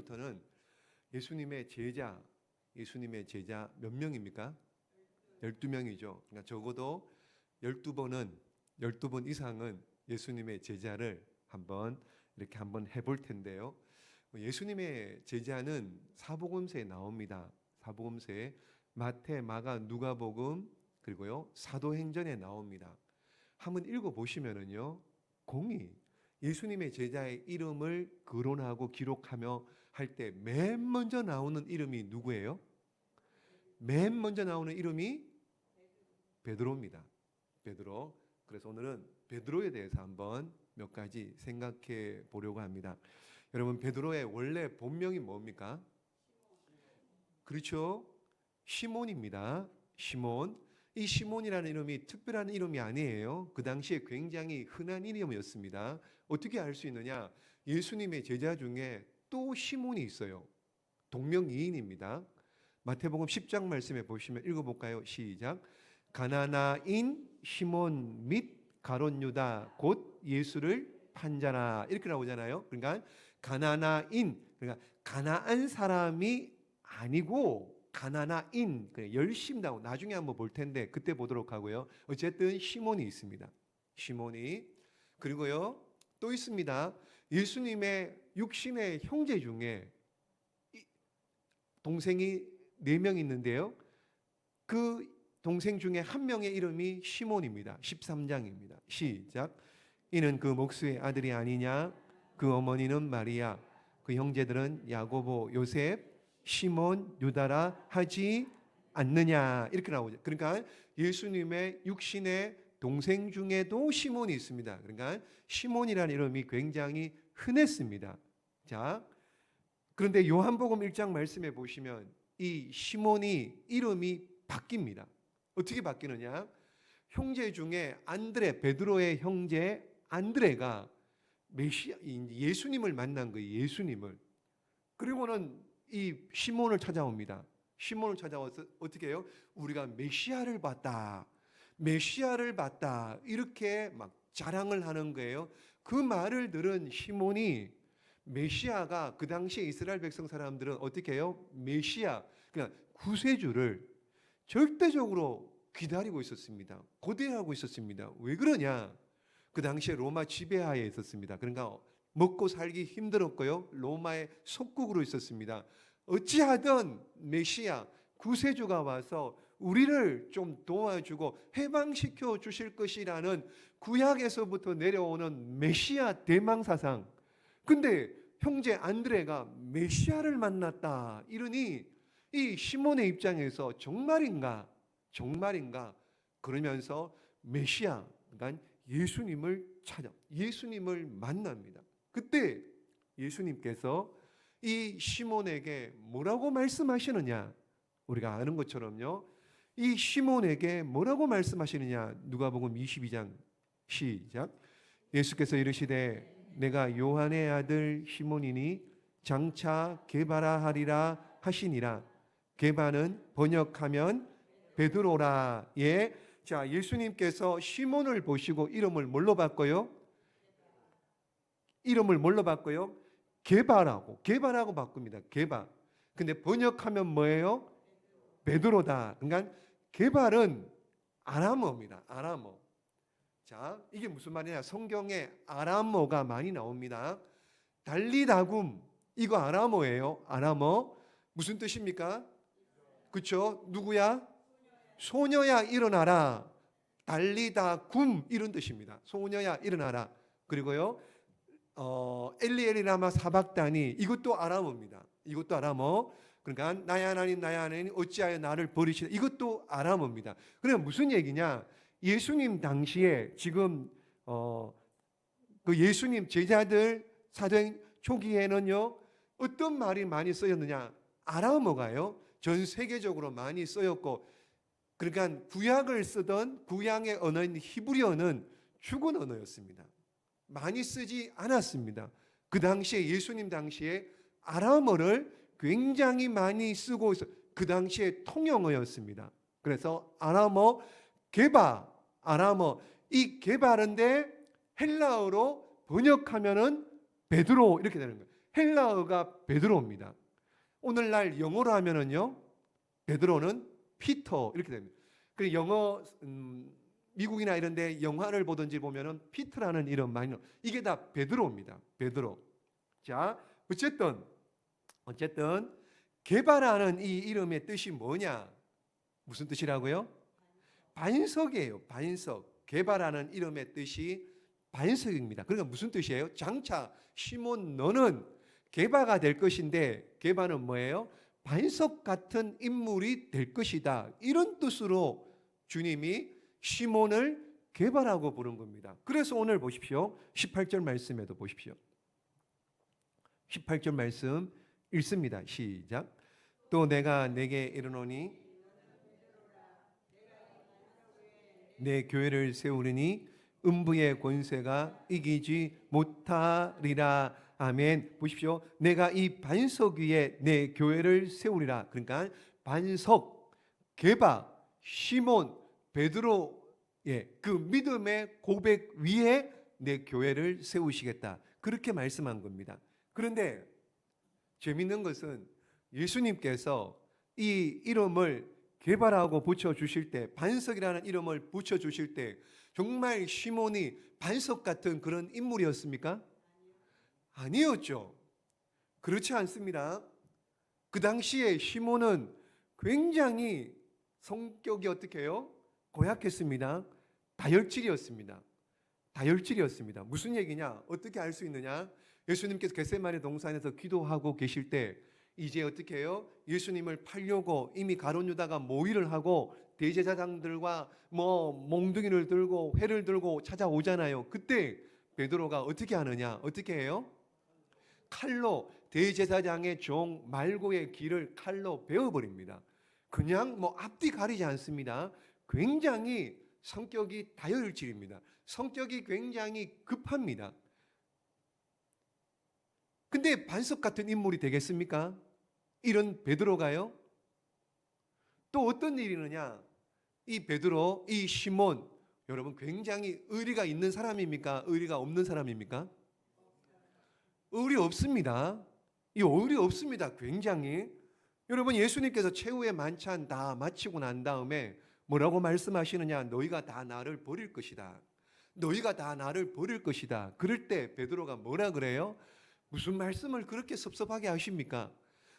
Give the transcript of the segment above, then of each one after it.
오늘부터는 예수님의 제자, 예수님의 제자 몇 명입니까? 12명이죠. 그러니까 적어도 12번은 12번 이상은 예수님의 제자를 한번 이렇게 한번 해볼 텐데요. 예수님의 제자는 사복음서에 나옵니다. 사복음서에 마태, 마가, 누가복음 그리고요 사도행전에 나옵니다. 한번 읽어 보시면은요 공이 예수님의 제자의 이름을 거론하고 기록하며 할 때 맨 먼저 나오는 이름이 누구예요? 맨 먼저 나오는 이름이 베드로입니다. 베드로. 그래서 오늘은 베드로에 대해서 한번 몇 가지 생각해 보려고 합니다. 여러분 베드로의 원래 본명이 뭡니까? 그렇죠. 시몬입니다. 시몬. 이 시몬이라는 이름이 특별한 이름이 아니에요. 그 당시에 굉장히 흔한 이름이었습니다. 어떻게 알 수 있느냐? 예수님의 제자 중에 또 시몬이 있어요. 동명이인입니다. 마태복음 10장 말씀에 보시면 읽어볼까요? 시작. 가나나인 시몬 및 가론 유다 곧 예수를 판자라 이렇게 나오잖아요. 그러니까 가나나인 그러니까 가나안 사람이 아니고 가나나인 그냥 열심 나오 나중에 한번 볼 텐데 그때 보도록 하고요. 어쨌든 시몬이 있습니다. 시몬이 그리고요 또 있습니다. 예수님의 육신의 형제 중에 이- 동생이 네 명 있는데요. 그 동생 중에 한 명의 이름이 시몬입니다. 13장입니다. 시작. 이는 그 목수의 아들이 아니냐? 그 어머니는 마리아, 그 형제들은 야고보, 요셉, 시몬, 유다라 하지 않느냐? 이렇게 나오죠. 그러니까 예수님의 육신의 동생 중에도 시몬이 있습니다. 그러니까 시몬이라는 이름이 굉장히 흔했습니다. 자, 그런데 요한복음 1장 말씀에 보시면 이 시몬이 이름이 바뀝니다. 어떻게 바뀌느냐? 형제 중에 안드레 베드로의 형제 안드레가 메시아 예수님을 만난 거예요. 예수님을. 그리고는 이 시몬을 찾아옵니다. 시몬을 찾아와서 어떻게 해요? 우리가 메시아를 봤다. 메시아를 봤다. 이렇게 막 자랑을 하는 거예요. 그 말을 들은 시몬이 메시아가 그 당시에 이스라엘 백성 사람들은 어떻게 해요? 메시아, 그냥 구세주를 절대적으로 기다리고 있었습니다. 고대하고 있었습니다. 왜 그러냐? 그 당시에 로마 지배하에 있었습니다. 그러니까 먹고 살기 힘들었고요. 로마의 속국으로 있었습니다. 어찌하든 메시아 구세주가 와서 우리를 좀 도와주고 해방시켜 주실 것이라는 구약에서부터 내려오는 메시아 대망 사상. 근데 형제 안드레가 메시아를 만났다. 이러니 이 시몬의 입장에서 정말인가? 정말인가? 그러면서 메시아, 그러니까 예수님을 찾아 예수님을 만납니다. 그때 예수님께서 이 시몬에게 뭐라고 말씀하시느냐? 우리가 아는 것처럼요. 이 시몬에게 뭐라고 말씀하시느냐? 누가복음 22장 시작. 예수께서 이르시되 내가 요한의 아들 시몬이니 장차 게바라 하리라 하시니라. 게바는 번역하면 베드로라. 예. 자, 예수님께서 시몬을 보시고 이름을 뭘로 바꿔요? 이름을 뭘로 바꿔요? 게바라고. 게바라고 바꿉니다. 게바. 근데 번역하면 뭐예요? 베드로다. 그러니까 게발은 아람어입니다. 아람어. 자, 이게 무슨 말이냐? 성경에 아람어가 많이 나옵니다. 달리다굼 이거 아람어예요. 아람어 무슨 뜻입니까? 그렇죠? 누구야? 소녀야 일어나라. 달리다 굼 이런 뜻입니다. 소녀야 일어나라. 그리고요. 어, 엘리엘리라마 사박다니 이것도 아람어입니다. 이것도 아람어. 그러니까 나의 하나님 나의 하나님 어찌하여 나를 버리시나 이것도 아람어입니다. 그러면 무슨 얘기냐? 예수님 당시에 지금 어, 그 예수님 제자들 사도행 초기에는요 어떤 말이 많이 쓰였느냐? 아람어가요 전 세계적으로 많이 쓰였고 그러니까 구약을 쓰던 구약의 언어인 히브리어는 죽은 언어였습니다. 많이 쓰지 않았습니다. 그 당시에 예수님 당시에 아람어를 굉장히 많이 쓰고 있어. 그 당시에 통영어였습니다. 그래서 아람어 개바 아람어 이 개발인데 헬라어로 번역하면은 베드로 이렇게 되는 거예요. 헬라어가 베드로입니다. 오늘날 영어로 하면은요. 베드로는 피터 이렇게 됩니다. 그 영어 음, 미국이나 이런데 영화를 보든지 보면은 피트라는 이름 많이 넣- 이게 다 베드로입니다. 베드로. 자, 어쨌든 어쨌든 개발하는 이 이름의 뜻이 뭐냐? 무슨 뜻이라고요? 반석이에요. 반석. 개발하는 이름의 뜻이 반석입니다. 그러니까 무슨 뜻이에요? 장차 시몬 너는 개바가 될 것인데 개바는 뭐예요? 반석 같은 인물이 될 것이다. 이런 뜻으로 주님이 시몬을 개발하고 부른 겁니다. 그래서 오늘 보십시오. 18절 말씀에도 보십시오. 18절 말씀 읽습니다. 시작. 또 내가 내게 이르노니 내 교회를 세우리니 음부의 권세가 이기지 못하리라. 아멘. 보십시오. 내가 이 반석 위에 내 교회를 세우리라. 그러니까 반석, 개바, 시몬, 베드로 예, 그 믿음의 고백 위에 내 교회를 세우시겠다. 그렇게 말씀한 겁니다. 그런데 재밌는 것은 예수님께서 이 이름을 개발하고 붙여 주실 때 반석이라는 이름을 붙여 주실 때 정말 시몬이 반석 같은 그런 인물이었습니까? 아니었죠. 그렇지 않습니다. 그 당시에 시몬은 굉장히 성격이 어떻게 해요? 고약했습니다. 다혈질이었습니다. 다혈질이었습니다. 무슨 얘기냐? 어떻게 알 수 있느냐? 예수님께서 겟세마네 동산에서 기도하고 계실 때 이제 어떻게 해요? 예수님을 팔려고 이미 가론 유다가 모의를 하고 대제사장들과 뭐 몽둥이를 들고 회를 들고 찾아오잖아요. 그때 베드로가 어떻게 하느냐? 어떻게 해요? 칼로 대제사장의 종 말고의 길을 칼로 베어 버립니다. 그냥 뭐 앞뒤 가리지 않습니다. 굉장히 성격이 다혈질입니다. 성격이 굉장히 급합니다. 근데 반석 같은 인물이 되겠습니까? 이런 베드로가요? 또 어떤 일이 있느냐? 이 베드로, 이 시몬, 여러분 굉장히 의리가 있는 사람입니까? 의리가 없는 사람입니까? 의리 없습니다. 이 의리 없습니다. 굉장히. 여러분 예수님께서 최후의 만찬 다 마치고 난 다음에 뭐라고 말씀하시느냐? 너희가 다 나를 버릴 것이다. 너희가 다 나를 버릴 것이다. 그럴 때 베드로가 뭐라 그래요? 무슨 말씀을 그렇게 섭섭하게 하십니까?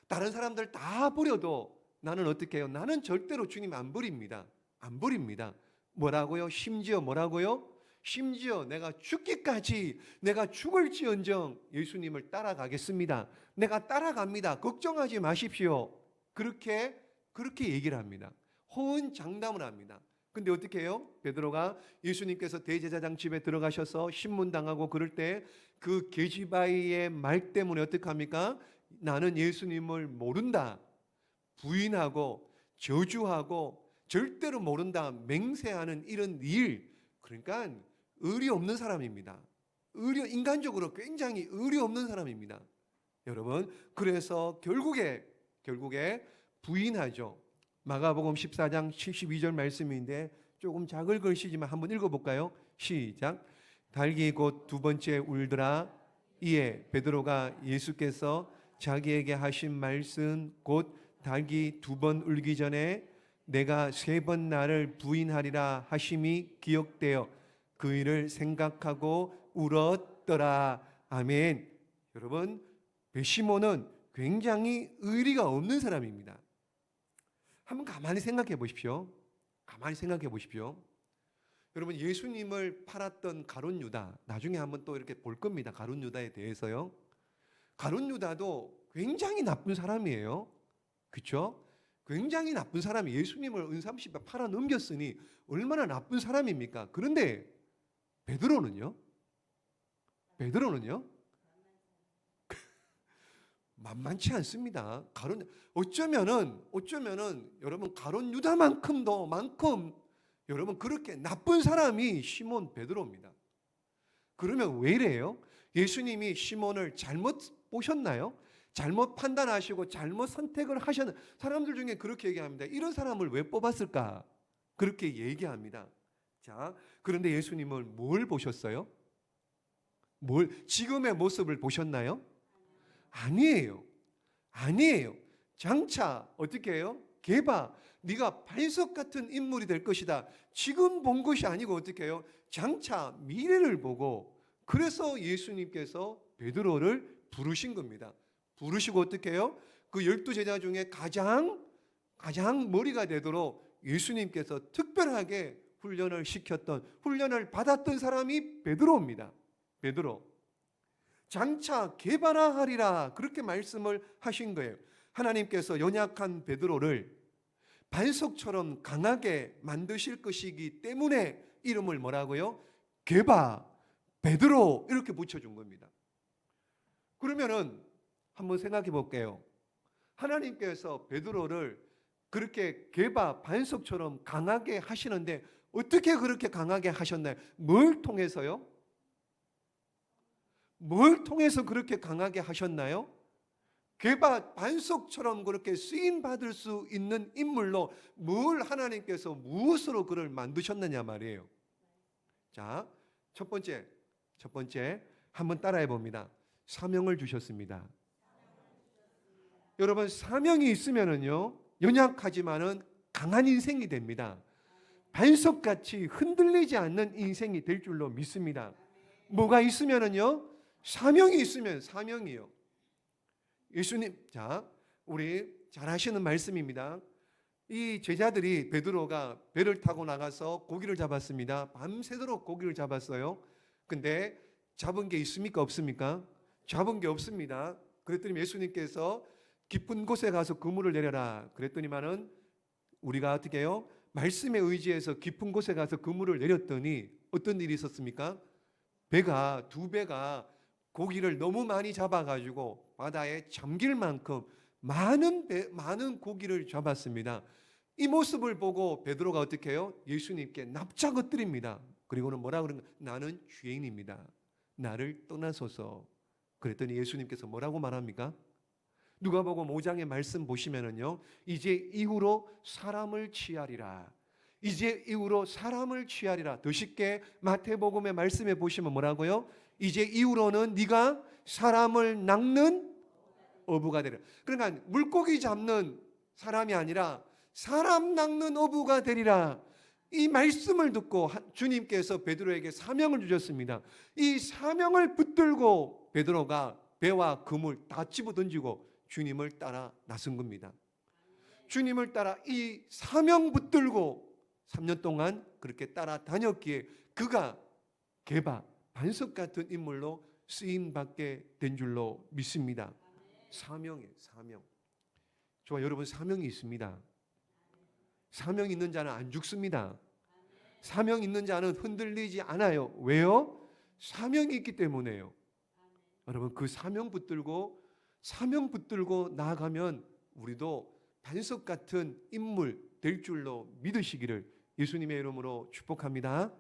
다른 사람들 다 버려도 나는 어떻게 해요? 나는 절대로 주님 안 버립니다. 안 버립니다. 뭐라고요? 심지어 뭐라고요? 심지어 내가 죽기까지 내가 죽을지언정 예수님을 따라가겠습니다. 내가 따라갑니다. 걱정하지 마십시오. 그렇게 그렇게 얘기를 합니다. 호언 장담을 합니다. 근데 어떻게 해요? 베드로가 예수님께서 대제사장 집에 들어가셔서 신문당하고 그럴 때그 계지바이의 말 때문에 어떻게 합니까? 나는 예수님을 모른다. 부인하고 저주하고 절대로 모른다. 맹세하는 이런 일. 그러니까 의리 없는 사람입니다. 의리 인간적으로 굉장히 의리 없는 사람입니다. 여러분, 그래서 결국에 결국에 부인하죠. 마가복음 14장 72절 말씀인데 조금 작을 글씨지만 한번 읽어 볼까요? 시작. 달기 곧 두 번째 울더라. 이에 베드로가 예수께서 자기에게 하신 말씀 곧 달기 두 번 울기 전에 내가 세 번 나를 부인하리라 하심이 기억되어 그 일을 생각하고 울었더라. 아멘. 여러분, 베시모는 굉장히 의리가 없는 사람입니다. 한번 가만히 생각해 보십시오. 가만히 생각해 보십시오. 여러분 예수님을 팔았던 가론 유다 나중에 한번 또 이렇게 볼 겁니다. 가론 유다에 대해서요. 가론 유다도 굉장히 나쁜 사람이에요. 그렇죠? 굉장히 나쁜 사람이 예수님을 은삼십에 팔아 넘겼으니 얼마나 나쁜 사람입니까? 그런데 베드로는요? 베드로는요? 만만치 않습니다. 가론 어쩌면은 어쩌면은 여러분 가론 유다만큼도 만큼 여러분 그렇게 나쁜 사람이 시몬 베드로입니다. 그러면 왜 이래요? 예수님이 시몬을 잘못 보셨나요? 잘못 판단하시고 잘못 선택을 하셨는 사람들 중에 그렇게 얘기합니다. 이런 사람을 왜 뽑았을까? 그렇게 얘기합니다. 자, 그런데 예수님은 뭘 보셨어요? 뭘 지금의 모습을 보셨나요? 아니에요. 아니에요. 장차 어떻게 해요? 개바 네가 반석 같은 인물이 될 것이다. 지금 본 것이 아니고 어떻게 해요? 장차 미래를 보고 그래서 예수님께서 베드로를 부르신 겁니다. 부르시고 어떻게 해요? 그 열두 제자 중에 가장 가장 머리가 되도록 예수님께서 특별하게 훈련을 시켰던 훈련을 받았던 사람이 베드로입니다. 베드로. 장차 개발하리라 그렇게 말씀을 하신 거예요. 하나님께서 연약한 베드로를 반석처럼 강하게 만드실 것이기 때문에 이름을 뭐라고요? 개바 베드로 이렇게 붙여준 겁니다. 그러면은 한번 생각해 볼게요. 하나님께서 베드로를 그렇게 개바 반석처럼 강하게 하시는데 어떻게 그렇게 강하게 하셨나요? 뭘 통해서요? 뭘 통해서 그렇게 강하게 하셨나요? 개바 반석처럼 그렇게 쓰임 받을 수 있는 인물로 뭘 하나님께서 무엇으로 그를 만드셨느냐 말이에요. 자, 첫 번째, 첫 번째 한번 따라해 봅니다. 사명을 주셨습니다. 여러분 사명이 있으면은요 연약하지만은 강한 인생이 됩니다. 반석같이 흔들리지 않는 인생이 될 줄로 믿습니다. 뭐가 있으면은요 사명이 있으면 사명이요. 예수님 자 우리 잘 하시는 말씀입니다. 이 제자들이 베드로가 배를 타고 나가서 고기를 잡았습니다. 밤새도록 고기를 잡았어요. 근데 잡은 게 있습니까 없습니까? 잡은 게 없습니다. 그랬더니 예수님께서 깊은 곳에 가서 그물을 내려라. 그랬더니만은 우리가 어떻게 해요? 말씀에 의지해서 깊은 곳에 가서 그물을 내렸더니 어떤 일이 있었습니까? 배가 두 배가 고기를 너무 많이 잡아가지고 바다에 잠길 만큼 많은 배, 많은 고기를 잡았습니다. 이 모습을 보고 베드로가 어떻게 해요? 예수님께 납작 엎드립니다. 그리고는 뭐라 그러는 나는 죄인입니다. 나를 떠나소서. 그랬더니 예수님께서 뭐라고 말합니까? 누가복음 5장의 말씀 보시면은요. 이제 이후로 사람을 취하리라. 이제 이후로 사람을 취하리라. 더 쉽게 마태복음의 말씀에 보시면 뭐라고요? 이제 이후로는 네가 사람을 낚는 어부가 되리라. 그러니까 물고기 잡는 사람이 아니라 사람 낚는 어부가 되리라. 이 말씀을 듣고 주님께서 베드로에게 사명을 주셨습니다. 이 사명을 붙들고 베드로가 배와 그물 다 집어 던지고 주님을 따라 나선 겁니다. 주님을 따라 이 사명 붙들고 3년 동안 그렇게 따라 다녔기에 그가 개바 반석 같은 인물로 쓰임 받게 된 줄로 믿습니다. 사명이에요, 사명. 좋아, 여러분 사명이 있습니다. 사명 있는 자는 안 죽습니다. 사명 있는 자는 흔들리지 않아요. 왜요? 사명이 있기 때문에요. 여러분 그 사명 붙들고 사명 붙들고 나아가면 우리도 반석 같은 인물 될 줄로 믿으시기를 예수님의 이름으로 축복합니다.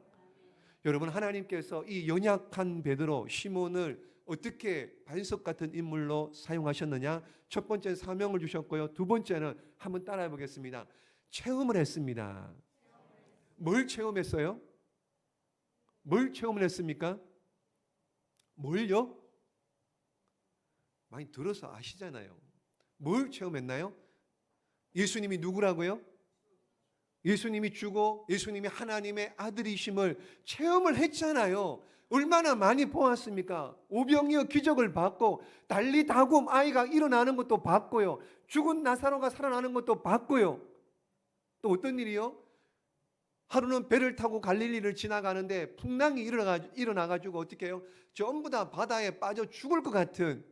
여러분 하나님께서 이 연약한 베드로 시몬을 어떻게 반석 같은 인물로 사용하셨느냐? 첫 번째 사명을 주셨고요. 두 번째는 한번 따라해 보겠습니다. 체험을 했습니다. 뭘 체험했어요? 뭘 체험을 했습니까? 뭘요? 많이 들어서 아시잖아요. 뭘 체험했나요? 예수님이 누구라고요? 예수님이 주고 예수님이 하나님의 아들이심을 체험을 했잖아요. 얼마나 많이 보았습니까? 오병이어 기적을 봤고 달리 다곰 아이가 일어나는 것도 봤고요. 죽은 나사로가 살아나는 것도 봤고요. 또 어떤 일이요? 하루는 배를 타고 갈릴리를 지나가는데 풍랑이 일어나, 일어나가지고 어떻게 해요? 전부 다 바다에 빠져 죽을 것 같은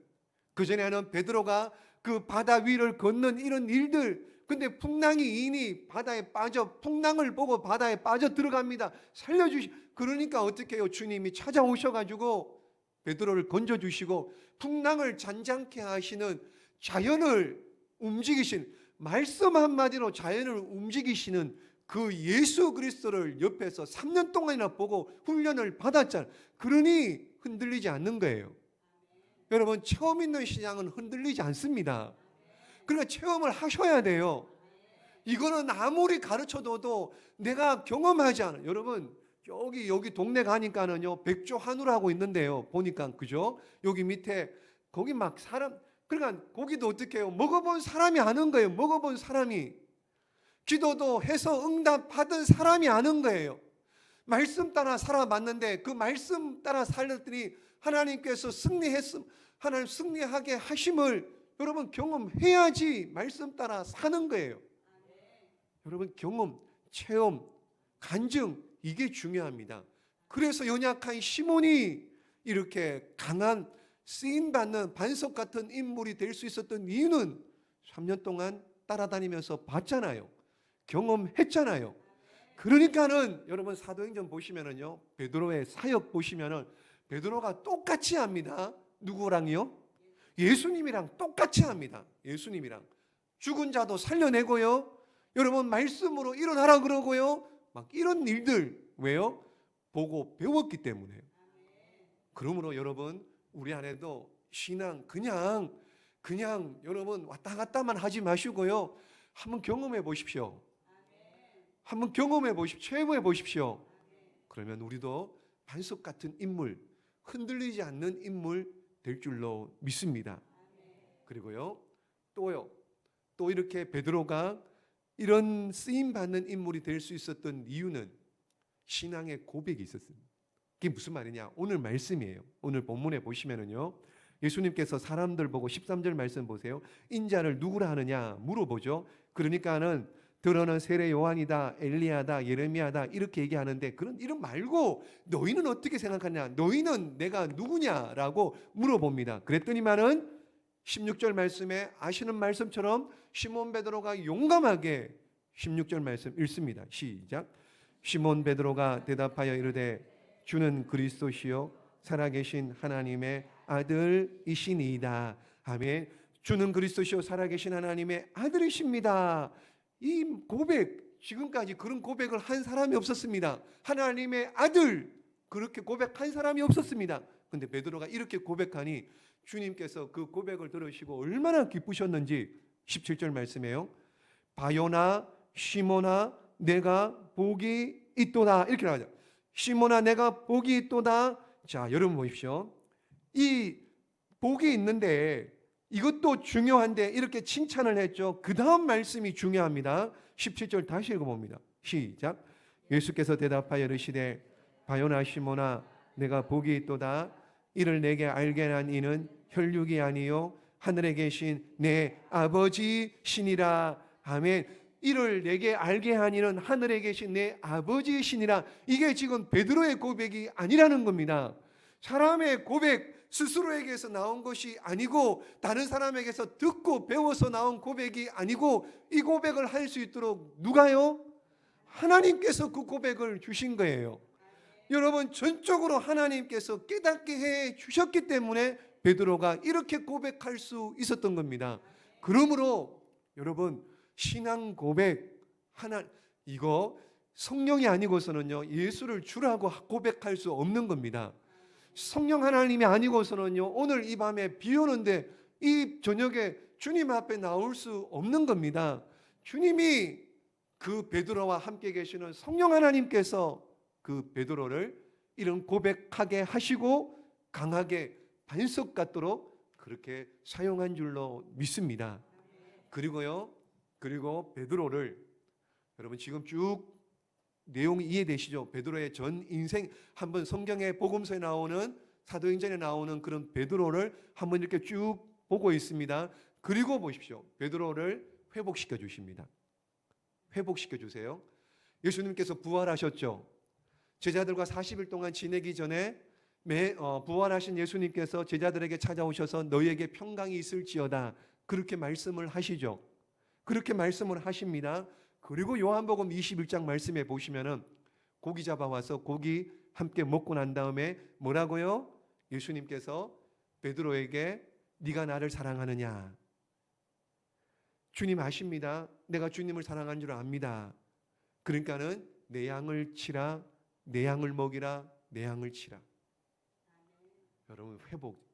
그전에는 베드로가 그 바다 위를 걷는 이런 일들 근데 풍랑이 이니 바다에 빠져 풍랑을 보고 바다에 빠져 들어갑니다. 살려주시. 그러니까 어떻게 해요? 주님이 찾아오셔가지고 베드로를 건져 주시고 풍랑을 잔잔케 하시는 자연을 움직이신 말씀 한마디로 자연을 움직이시는 그 예수 그리스도를 옆에서 3년 동안이나 보고 훈련을 받았잖아요. 그러니 흔들리지 않는 거예요. 여러분 처음 있는 신앙은 흔들리지 않습니다. 그러니까 체험을 하셔야 돼요. 이거는 아무리 가르쳐줘도 내가 경험하지 않아요. 여러분 여기 여기 동네 가니까는요 백조 한우라고 있는데요. 보니까 그죠? 여기 밑에 거기 막 사람 그러니까 고기도 어떻게 해요? 먹어본 사람이 아는 거예요. 먹어본 사람이. 기도도 해서 응답 받은 사람이 아는 거예요. 말씀 따라 살아봤는데 그 말씀 따라 살렸더니 하나님께서 승리했음, 하나님 승리하게 하심을 여러분 경험해야지 말씀 따라 사는 거예요. 여러분 경험, 체험, 간증 이게 중요합니다. 그래서 연약한 시몬이 이렇게 강한 쓰임 받는 반석 같은 인물이 될 수 있었던 이유는 3년 동안 따라다니면서 봤잖아요. 경험했잖아요. 그러니까는 여러분 사도행전 보시면은요. 베드로의 사역 보시면은 베드로가 똑같이 합니다. 누구랑요? 예수님이랑 똑같이 합니다. 예수님이랑 죽은 자도 살려내고요. 여러분 말씀으로 일어나라 그러고요. 막 이런 일들 왜요? 보고 배웠기 때문에요. 그러므로 여러분 우리 안에도 신앙 그냥 그냥 여러분 왔다 갔다만 하지 마시고요. 한번 경험해 보십시오. 한번 경험해 보십시오. 체험해 보십시오. 그러면 우리도 반석 같은 인물, 흔들리지 않는 인물 될 줄로 믿습니다. 그리고요. 또요. 또 이렇게 베드로가 이런 쓰임 받는 인물이 될 수 있었던 이유는 신앙의 고백이 있었습니다. 그게 무슨 말이냐? 오늘 말씀이에요. 오늘 본문에 보시면은요. 예수님께서 사람들 보고 13절 말씀 보세요. 인자를 누구라 하느냐 물어보죠. 그러니까는 들어는 세례 요한이다, 엘리야다, 예레미야다 이렇게 얘기하는데 그런 이름 말고 너희는 어떻게 생각하냐? 너희는 내가 누구냐라고 물어봅니다. 그랬더니만은 16절 말씀에 아시는 말씀처럼 시몬 베드로가 용감하게 16절 말씀 읽습니다. 시작. 시몬 베드로가 대답하여 이르되 주는 그리스도시요 살아계신 하나님의 아들이시니이다. 아멘. 주는 그리스도시요 살아계신 하나님의 아들이십니다. 이 고백 지금까지 그런 고백을 한 사람이 없었습니다. 하나님의 아들 그렇게 고백한 사람이 없었습니다. 근데 베드로가 이렇게 고백하니 주님께서 그 고백을 들으시고 얼마나 기쁘셨는지 17절 말씀에요. 바요나 시모나 내가 복이 있도다 이렇게 나가죠. 시모나 내가 복이 있도다. 자, 여러분 보십시오. 이 복이 있는데 이것도 중요한데 이렇게 칭찬을 했죠. 그 다음 말씀이 중요합니다. 17절 다시 읽어봅니다. 시작. 예수께서 대답하여 이르시되 바요나 시모나 내가 복이 있도다. 이를 내게 알게 한 이는 혈육이 아니요 하늘에 계신 내 아버지 신이라. 아멘. 이를 내게 알게 한 이는 하늘에 계신 내 아버지 신이라. 이게 지금 베드로의 고백이 아니라는 겁니다. 사람의 고백 스스로에게서 나온 것이 아니고 다른 사람에게서 듣고 배워서 나온 고백이 아니고 이 고백을 할 수 있도록 누가요? 하나님께서 그 고백을 주신 거예요. 여러분 전적으로 하나님께서 깨닫게 해 주셨기 때문에 베드로가 이렇게 고백할 수 있었던 겁니다. 그러므로 여러분 신앙 고백 하나 이거 성령이 아니고서는요 예수를 주라고 고백할 수 없는 겁니다. 성령 하나님이 아니고서는요 오늘 이 밤에 비 오는데 이 저녁에 주님 앞에 나올 수 없는 겁니다. 주님이 그 베드로와 함께 계시는 성령 하나님께서 그 베드로를 이런 고백하게 하시고 강하게 반석 같도록 그렇게 사용한 줄로 믿습니다. 그리고요. 그리고 베드로를 여러분 지금 쭉 내용이 이해되시죠? 베드로의 전 인생 한번 성경의 복음서에 나오는 사도행전에 나오는 그런 베드로를 한번 이렇게 쭉 보고 있습니다. 그리고 보십시오. 베드로를 회복시켜 주십니다. 회복시켜 주세요. 예수님께서 부활하셨죠. 제자들과 40일 동안 지내기 전에 매, 어, 부활하신 예수님께서 제자들에게 찾아오셔서 너희에게 평강이 있을지어다 그렇게 말씀을 하시죠. 그렇게 말씀을 하십니다. 그리고 요한복음 21장 말씀에 보시면은 고기 잡아와서 고기 함께 먹고 난 다음에 뭐라고요? 예수님께서 베드로에게 네가 나를 사랑하느냐? 주님 아십니다. 내가 주님을 사랑한 줄 압니다. 그러니까는 내 양을 치라, 내 양을 먹이라, 내 양을 치라. 여러분 회복.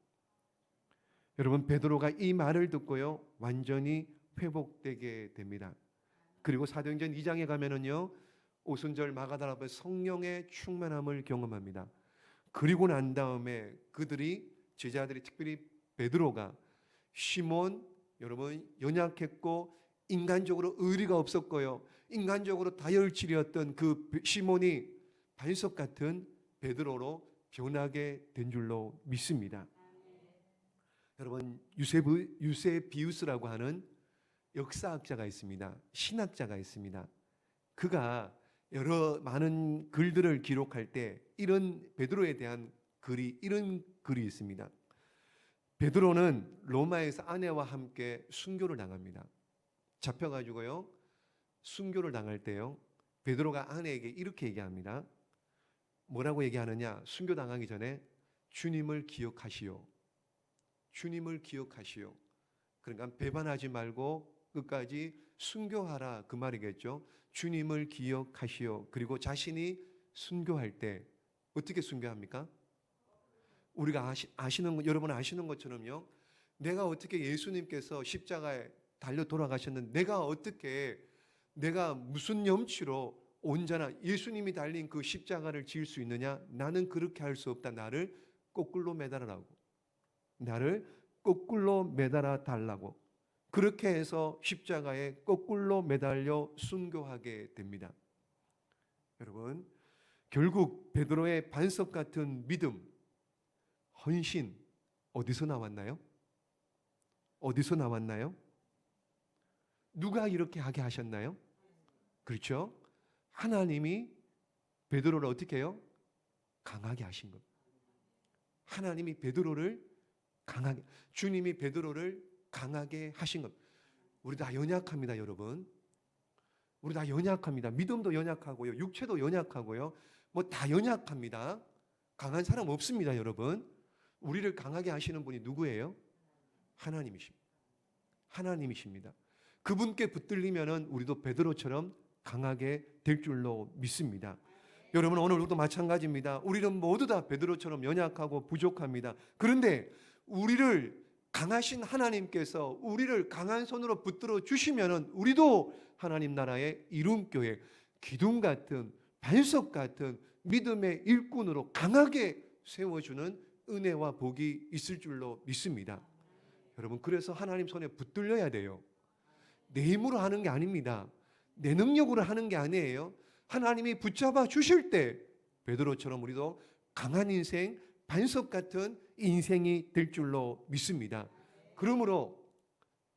여러분 베드로가 이 말을 듣고요 완전히 회복되게 됩니다. 그리고 사도행전 2장에 가면은요 오순절 마가다라 앞에 성령의 충만함을 경험합니다. 그리고 난 다음에 그들이 제자들이 특별히 베드로가 시몬 여러분 연약했고 인간적으로 의리가 없었고요. 인간적으로 다혈질이었던 그 시몬이 반석 같은 베드로로 변하게 된 줄로 믿습니다. 여러분 유세브 유세비우스라고 하는 역사학자가 있습니다. 신학자가 있습니다. 그가 여러 많은 글들을 기록할 때 이런 베드로에 대한 글이 이런 글이 있습니다. 베드로는 로마에서 아내와 함께 순교를 당합니다. 잡혀가지고요 순교를 당할 때요 베드로가 아내에게 이렇게 얘기합니다. 뭐라고 얘기하느냐? 순교 당하기 전에 주님을 기억하시오. 주님을 기억하시오. 그러니까 배반하지 말고 끝까지 순교하라 그 말이겠죠. 주님을 기억하시오. 그리고 자신이 순교할 때 어떻게 순교합니까? 우리가 아시, 아시는 거- 여러분 아시는 것처럼요. 내가 어떻게 예수님께서 십자가에 달려 돌아가셨는데 내가 어떻게 내가 무슨 염치로 온전한 예수님이 달린 그 십자가를 지을 수 있느냐? 나는 그렇게 할 수 없다. 나를 거꾸로 매달으라고. 나를 거꾸로 매달아 달라고. 그렇게 해서 십자가에 거꾸로 매달려 순교하게 됩니다. 여러분, 결국 베드로의 반석 같은 믿음, 헌신 어디서 나왔나요? 어디서 나왔나요? 누가 이렇게 하게 하셨나요? 그렇죠? 하나님이 베드로를 어떻게 해요? 강하게 하신 것. 하나님이 베드로를 강하게 주님이 베드로를 강하게 하신 것. 우리 다 연약합니다, 여러분. 우리 다 연약합니다. 믿음도 연약하고요. 육체도 연약하고요. 뭐 다 연약합니다. 강한 사람 없습니다, 여러분. 우리를 강하게 하시는 분이 누구예요? 하나님이십니다. 하나님이십니다. 그분께 붙들리면은 우리도 베드로처럼 강하게 될 줄로 믿습니다. 여러분 오늘도 마찬가지입니다. 우리는 모두 다 베드로처럼 연약하고 부족합니다. 그런데 우리를 강하신 하나님께서 우리를 강한 손으로 붙들어 주시면은 우리도 하나님 나라의 이름교회 기둥 같은 반석 같은 믿음의 일꾼으로 강하게 세워주는 은혜와 복이 있을 줄로 믿습니다. 여러분 그래서 하나님 손에 붙들려야 돼요. 내 힘으로 하는 게 아닙니다. 내 능력으로 하는 게 아니에요. 하나님이 붙잡아 주실 때 베드로처럼 우리도 강한 인생, 반석 같은 인생이 될 줄로 믿습니다. 그러므로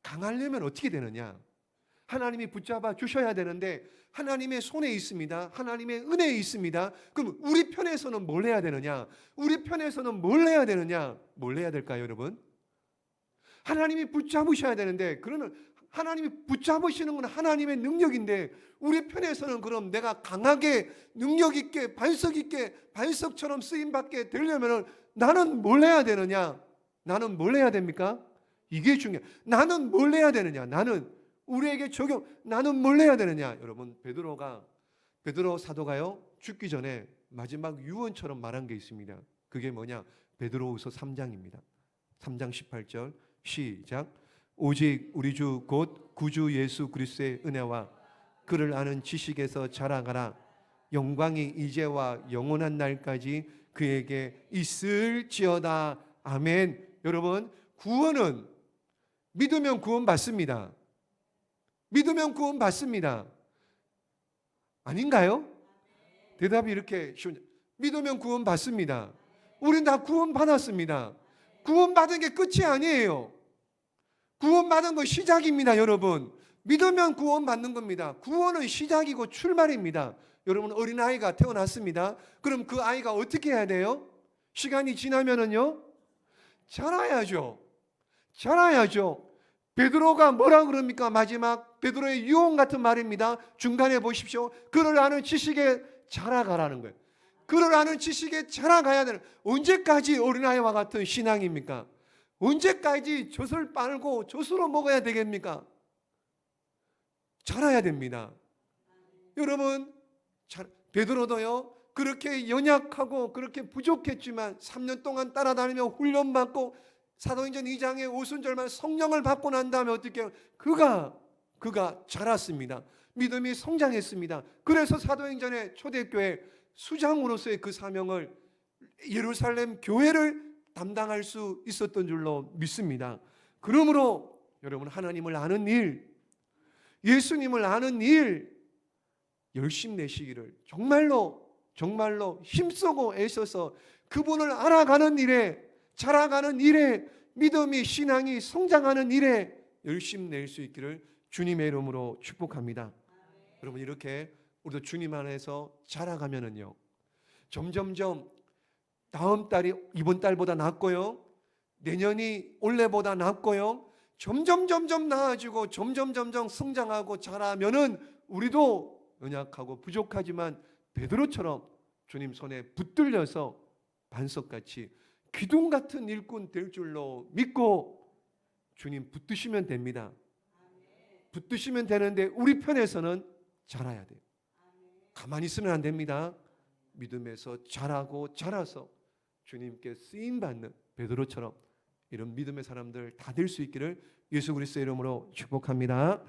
강하려면 어떻게 되느냐? 하나님이 붙잡아 주셔야 되는데 하나님의 손에 있습니다. 하나님의 은혜에 있습니다. 그럼 우리 편에서는 뭘 해야 되느냐? 우리 편에서는 뭘 해야 되느냐? 뭘 해야 될까요, 여러분? 하나님이 붙잡으셔야 되는데 그러면 하나님이 붙잡으시는 건 하나님의 능력인데 우리 편에서는 그럼 내가 강하게 능력 있게 반석 있게 반석처럼 쓰임 받게 되려면 나는 뭘 해야 되느냐? 나는 뭘 해야 됩니까? 이게 중요해. 나는 뭘 해야 되느냐? 나는 우리에게 적용 나는 뭘 해야 되느냐? 여러분 베드로가 베드로 사도가요 죽기 전에 마지막 유언처럼 말한 게 있습니다. 그게 뭐냐? 베드로후서 3장입니다. 3장 18절 시작. 오직 우리 주 곧 구주 예수 그리스도의 은혜와 그를 아는 지식에서 자라가라. 영광이 이제와 영원한 날까지 그에게 있을지어다. 아멘. 여러분, 구원은 믿으면 구원 받습니다. 믿으면 구원 받습니다. 아닌가요? 대답이 이렇게 쉬운. 믿으면 구원 받습니다. 우린 다 구원 받았습니다. 구원 받은 게 끝이 아니에요. 구원 받은 거 시작입니다, 여러분. 믿으면 구원 받는 겁니다. 구원은 시작이고 출발입니다. 여러분 어린아이가 태어났습니다. 그럼 그 아이가 어떻게 해야 돼요? 시간이 지나면은요. 자라야죠. 자라야죠. 베드로가 뭐라 그럽니까? 마지막 베드로의 유언 같은 말입니다. 중간에 보십시오. 그를 아는 지식에 자라가라는 거예요. 그를 아는 지식에 자라가야 되는 언제까지 어린아이와 같은 신앙입니까? 언제까지 젖을 빨고 젖으로 먹어야 되겠습니까? 자라야 됩니다. 여러분, 자, 베드로도요. 그렇게 연약하고 그렇게 부족했지만 3년 동안 따라다니며 훈련받고 사도행전 2장의 오순절만 성령을 받고 난 다음에 어떻게? 그가 그가 자랐습니다. 믿음이 성장했습니다. 그래서 사도행전의 초대교회 수장으로서의 그 사명을 예루살렘 교회를 담당할 수 있었던 줄로 믿습니다. 그러므로 여러분 하나님을 아는 일, 예수님을 아는 일 열심 내시기를 정말로 정말로 힘쓰고 애써서 그분을 알아가는 일에 자라가는 일에 믿음이 신앙이 성장하는 일에 열심 낼 수 있기를 주님의 이름으로 축복합니다. 여러분 이렇게 우리도 주님 안에서 자라가면은요. 점점점 다음 달이 이번 달보다 낫고요. 내년이 올해보다 낫고요. 점점 점점 나아지고 점점 점점 성장하고 자라면은 우리도 연약하고 부족하지만 베드로처럼 주님 손에 붙들려서 반석같이 기둥 같은 일꾼 될 줄로 믿고 주님 붙드시면 됩니다. 붙드시면 되는데 우리 편에서는 자라야 돼요. 가만히 있으면 안 됩니다. 믿음에서 자라고 자라서 주님께 쓰임 받는 베드로처럼 이런 믿음의 사람들 다 될 수 있기를 예수 그리스도의 이름으로 축복합니다.